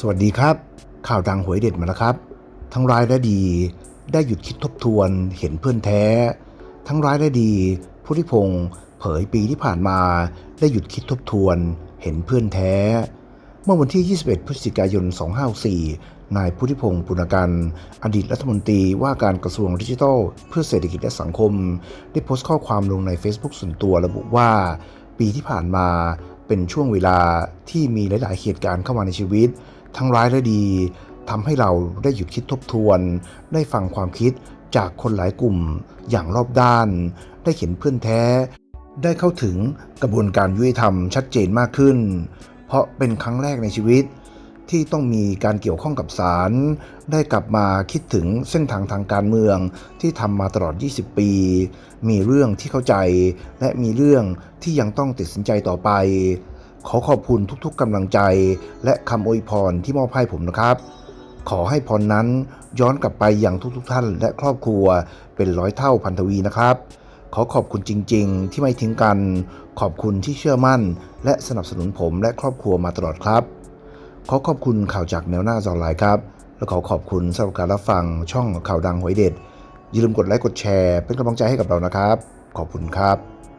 สวัสดีครับ ข่าวดังหวยเด็ดมาแล้วครับ ทั้งร้ายและดีได้หยุดคิดทบทวนเห็นเพื่อนแท้ ทั้งร้ายและดีพุทธิพงศ์เผยปีที่ผ่านมาได้หยุดคิดทบทวนเห็นเพื่อนแท้ เมื่อวันที่ 21 พฤศจิกายน 254 นายพุทธิพงศ์ปุณกัน อดีตรัฐมนตรีว่าการกระทรวงดิจิทัล เพื่อเศรษฐกิจและสังคม ได้โพสต์ข้อความลงใน Facebook ส่วนตัวระบุว่า ปีที่ผ่านมาเป็นช่วงเวลาที่มีหลาย ๆ เหตุการณ์เข้ามาในชีวิต ทั้งร้ายและดีทำให้เราได้หยุดคิดทบทวน ได้ฟังความคิดจากคนหลายกลุ่มอย่างรอบด้าน ได้เห็นเพื่อนแท้ ได้เข้าถึงกระบวนการยุติธรรมชัดเจนมากขึ้น เพราะเป็นครั้งแรกในชีวิต ที่ต้องมีการเกี่ยวข้องกับศาลได้กลับมาคิดถึงเส้นทางทางการเมืองที่ทำมาตลอด 20 ปี มีเรื่องที่เข้าใจ และมีเรื่องที่ยังต้องตัดสินใจต่อไป ขอขอบคุณทุกๆกำลังใจ และคำอวยพรที่มอบให้ผมนะครับ ขอให้พรนั้นย้อนกลับไปยังทุกๆท่านและครอบครัวเป็นร้อยเท่าพันทวีนะครับ ขอขอบคุณจริง ๆ ที่ไม่ทิ้งกัน ขอบคุณที่เชื่อมั่น และสนับสนุนผมและครอบครัวมาตลอดครับ ขอขอบคุณข่าวจากแนวหน้าจอไลน์ครับ และขอขอบคุณสำหรับการรับฟังช่องข่าวดังหวยเด็ดอย่าลืมกดไลค์กดแชร์ เป็นกำลังใจให้กับเรานะครับ ขอบคุณครับ